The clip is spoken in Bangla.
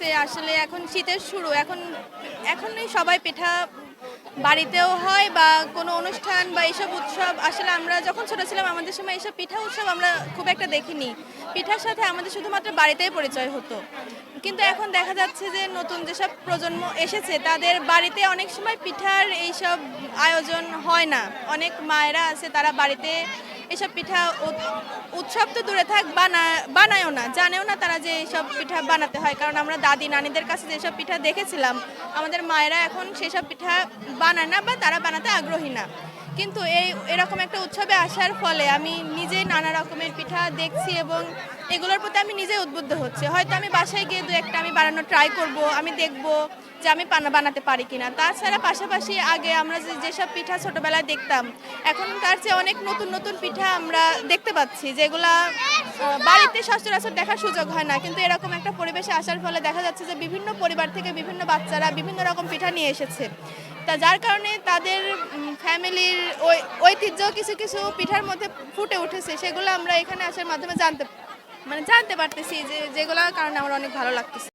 লাগতেছে আসলে এখন শীতের শুরু। এখন এখনই সবাই পিঠা বাড়িতেও হয় বা কোনো অনুষ্ঠান বা এইসব উৎসব, আসলে আমরা যখন ছোটো ছিলাম, আমাদের সময় এইসব পিঠা উৎসব আমরা খুব একটা দেখিনি। পিঠার সাথে আমাদের শুধুমাত্র বাড়িতেই পরিচয় হতো। কিন্তু এখন দেখা যাচ্ছে যে নতুন যেসব প্রজন্ম এসেছে, তাদের বাড়িতে অনেক সময় পিঠার এইসব আয়োজন হয় না। অনেক মায়েরা আছে, তারা বাড়িতে এসব পিঠা উৎসব তো দূরে থাক, বানা, বানায়ও না, জানেও না তারা যে এইসব পিঠা বানাতে হয়। কারণ আমরা দাদি, নানিদের কাছে যেসব পিঠা দেখেছিলাম, আমাদের মায়েরা এখন সেসব পিঠা বানায় না বা তারা বানাতে আগ্রহী না। কিন্তু এই, এরকম একটা উৎসবে আসার ফলে আমি নিজে নানা রকমের পিঠা দেখছি এবং এগুলোর প্রতি আমি নিজে উদ্বুদ্ধ হচ্ছে। হয়তো আমি বাসায় গিয়ে দু একটা আমি বানানো ট্রাই করব, আমি দেখব যে আমি পানা বানাতে পারি কিনা। তাছাড়া পাশাপাশি আগে আমরা যে যেসব পিঠা ছোটবেলায় দেখতাম এখন তার চেয়ে অনেক নতুন নতুন পিঠা আমরা দেখতে পাচ্ছি, যেগুলা বাড়িতে সচরাচর দেখার সুযোগ হয় না। কিন্তু এরকম একটা পরিবেশে আসার ফলে দেখা যাচ্ছে যে বিভিন্ন পরিবার থেকে বিভিন্ন বাচ্চারা বিভিন্ন রকম পিঠা নিয়ে এসেছে। তা যার কারণে তাদের ফ্যামিলির ওই ঐতিহ্য কিছু কিছু পিঠার মধ্যে ফুটে উঠেছে, সেগুলো আমরা এখানে আসার মাধ্যমে জানতে মানে জানতে পারতেছি যে যেগুলোর কারণে আমার অনেক ভালো লাগতেছে।